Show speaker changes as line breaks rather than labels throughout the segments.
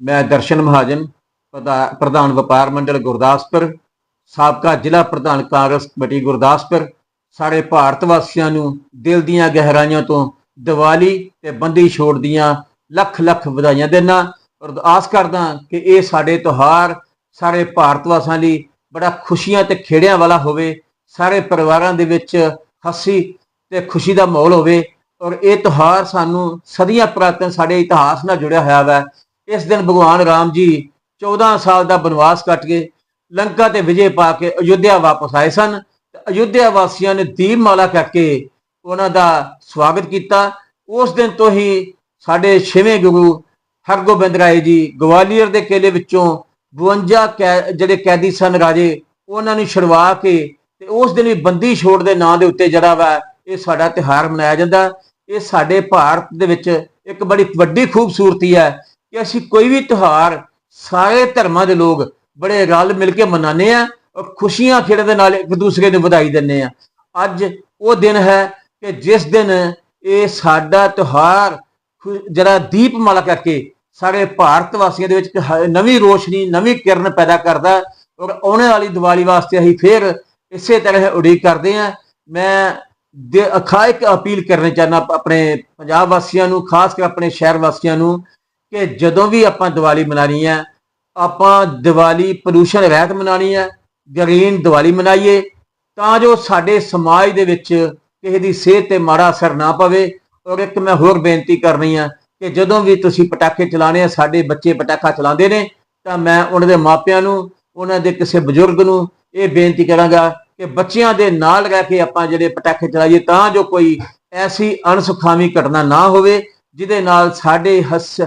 ਮੈਂ ਦਰਸ਼ਨ ਮਹਾਜਨ, ਪ੍ਰਧਾ- ਪ੍ਰਧਾਨ ਵਪਾਰ ਮੰਡਲ ਗੁਰਦਾਸਪੁਰ, ਸਾਬਕਾ ਜ਼ਿਲ੍ਹਾ ਪ੍ਰਧਾਨ ਕਾਂਗਰਸ ਕਮੇਟੀ ਗੁਰਦਾਸਪੁਰ ਸਾਰੇ ਭਾਰਤ ਵਾਸੀਆਂ ਨੂੰ ਦਿਲ ਦੀਆਂ ਗਹਿਰਾਈਆਂ ਤੋਂ ਦੀਵਾਲੀ ਤੇ ਬੰਦੀ ਛੋੜ ਦੀਆਂ ਲੱਖ ਲੱਖ ਵਧਾਈਆਂ ਦੇਣਾ ਔਰ ਆਸ ਕਰਦਾ ਕਿ ਇਹ ਸਾਡੇ ਤਿਉਹਾਰ ਸਾਰੇ ਭਾਰਤ ਵਾਸੀਆਂ ਲਈ ਬੜਾ ਖੁਸ਼ੀਆਂ ਤੇ ਖੇੜਿਆਂ ਵਾਲਾ ਹੋਵੇ, ਸਾਰੇ ਪਰਿਵਾਰਾਂ ਦੇ ਵਿੱਚ ਹੱਸੀ ਤੇ ਖੁਸ਼ੀ ਦਾ ਮਾਹੌਲ ਹੋਵੇ। ਔਰ ਇਹ ਤਿਉਹਾਰ ਸਾਨੂੰ ਸਦੀਆਂ ਪੁਰਾਤਨ ਸਾਡੇ ਇਤਿਹਾਸ ਨਾਲ ਜੁੜਿਆ ਹੋਇਆ ਹੈ ਇਸ ਦਿਨ ਭਗਵਾਨ ਰਾਮ ਜੀ 14 ਸਾਲ ਦਾ ਬਨਵਾਸ ਕੱਟ ਕੇ ਲੰਕਾ ਤੇ ਵਿਜੇ ਪਾ ਕੇ ਅਯੁੱਧਿਆ ਵਾਪਸ ਆਏ ਸਨ। ਤੇ ਅਯੁੱਧਿਆ ਵਾਸੀਆਂ ਨੇ ਦੀਪਮਾਲਾ ਕਰਕੇ ਉਹਨਾਂ ਦਾ ਸਵਾਗਤ ਕੀਤਾ। ਉਸ ਦਿਨ ਤੋਂ ਹੀ ਸਾਡੇ ਛੇਵੇਂ ਗੁਰੂ ਹਰਗੋਬਿੰਦ ਰਾਏ ਜੀ ਗਵਾਲੀਅਰ ਦੇ ਕਿਲੇ ਵਿੱਚੋਂ 52 ਕੈ- ਜਿਹੜੇ ਕੈਦੀ ਸਨ ਰਾਜੇ, ਉਹਨਾਂ ਨੂੰ ਛੁਡਵਾ ਕੇ ਤੇ ਉਸ ਦਿਨ ਵੀ ਬੰਦੀ ਛੋੜ ਦੇ ਨਾਂ ਦੇ ਉੱਤੇ ਜਿਹੜਾ ਵਾ ਇਹ ਸਾਡਾ ਤਿਉਹਾਰ ਮਨਾਇਆ ਜਾਂਦਾ। ਇਹ ਸਾਡੇ ਭਾਰਤ ਦੇ ਵਿੱਚ ਇੱਕ ਬੜੀ ਵੱਡੀ ਖੂਬਸੂਰਤੀ ਹੈ। ਕਿ ਅਸੀਂ ਕੋਈ ਵੀ ਤਿਉਹਾਰ, ਸਾਰੇ ਧਰਮਾਂ ਦੇ ਲੋਕ ਬੜੇ ਰਲ ਮਿਲ ਕੇ ਮਨਾਉਂਦੇ ਆ ਔਰ ਖੁਸ਼ੀਆਂ ਖੇੜੇ ਦੇ ਨਾਲ ਇੱਕ ਦੂਸਰੇ ਨੂੰ ਵਧਾਈ ਦਿੰਦੇ ਆ ਅੱਜ ਉਹ ਦਿਨ ਹੈ ਕਿ ਜਿਸ ਦਿਨ ਇਹ ਸਾਡਾ ਤਿਉਹਾਰ ਜਿਹੜਾ ਦੀਪਮਾਲਾ ਕਰਕੇ ਸਾਰੇ ਭਾਰਤ ਵਾਸੀਆਂ ਦੇ ਵਿੱਚ ਨਵੀਂ ਰੋਸ਼ਨੀ, ਨਵੀਂ ਕਿਰਨ ਪੈਦਾ ਕਰਦਾ ਔਰ ਆਉਣ ਵਾਲੀ ਦੀਵਾਲੀ ਵਾਸਤੇ ਅਸੀਂ ਫੇਰ ਇਸੇ ਤਰ੍ਹਾਂ ਉਡੀਕ ਕਰਦੇ ਆ ਮੈਂ ਦੇ ਅਖਾ ਅਪੀਲ ਕਰਨੀ ਚਾਹੁੰਦਾ ਆਪਣੇ ਪੰਜਾਬ ਵਾਸੀਆਂ ਨੂੰ, ਖਾਸ ਕਰ ਆਪਣੇ ਸ਼ਹਿਰ ਵਾਸੀਆਂ ਨੂੰ ਕਿ ਜਦੋਂ ਵੀ ਆਪਾਂ ਦੀਵਾਲੀ ਮਨਾਣੀ ਹੈ, ਆਪਾਂ ਦੀਵਾਲੀ ਪ੍ਰਦੂਸ਼ਣ ਰਹਿਤ ਮਨਾਣੀ ਹੈ ਗ੍ਰੀਨ ਦੀਵਾਲੀ ਮਨਾਈਏ, ਤਾਂ ਜੋ ਸਾਡੇ ਸਮਾਜ ਦੇ ਵਿੱਚ ਕਿਸੇ ਦੀ ਸਿਹਤ ਤੇ ਮਾੜਾ ਅਸਰ ਨਾ ਪਵੇ। ਔਰ ਇੱਕ ਮੈਂ ਹੋਰ ਬੇਨਤੀ ਕਰਨੀ ਆ ਕਿ ਜਦੋਂ ਵੀ ਤੁਸੀਂ ਪਟਾਕੇ ਚਲਾਣੇ ਆ, ਸਾਡੇ ਬੱਚੇ ਪਟਾਕਾ ਚਲਾਉਂਦੇ ਨੇ, ਤਾਂ ਮੈਂ ਉਹਨਾਂ ਦੇ ਮਾਪਿਆਂ ਨੂੰ, ਉਹਨਾਂ ਦੇ ਕਿਸੇ ਬਜ਼ੁਰਗ ਨੂੰ ਇਹ ਬੇਨਤੀ ਕਰਾਂਗਾ ਕਿ ਬੱਚਿਆਂ ਦੇ ਨਾਲ ਰਹਿ ਕੇ ਆਪਾਂ ਜਿਹੜੇ ਪਟਾਕੇ ਚਲਾਈਏ, ਤਾਂ ਜੋ ਕੋਈ ਐਸੀ ਅਣਸੁਖਾਵੀ ਘਟਨਾ ਨਾ ਹੋਵੇ। ਜਿਹਦੇ ਨਾਲ ਸਾਡੇ ਹਸ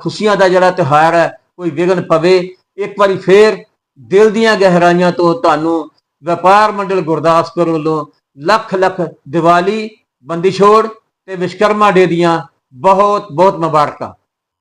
ਖੁਸ਼ੀਆਂ ਦਾ ਜਿਹੜਾ ਤਿਉਹਾਰ ਹੈ, ਕੋਈ ਵਿਘਨ ਪਵੇ, ਇੱਕ ਵਾਰੀ ਫੇਰ ਦਿਲ ਦੀਆਂ ਗਹਿਰਾਈਆਂ ਤੋਂ ਤੁਹਾਨੂੰ ਵਪਾਰ ਮੰਡਲ ਗੁਰਦਾਸਪੁਰ ਵੱਲੋਂ ਲੱਖ ਲੱਖ ਦੀਵਾਲੀ, ਬੰਦੀ ਛੋੜ ਤੇ ਵਿਸ਼ਕਰਮਾ ਡੇ ਦੀਆਂ ਬਹੁਤ ਬਹੁਤ ਮੁਬਾਰਕਾਂ।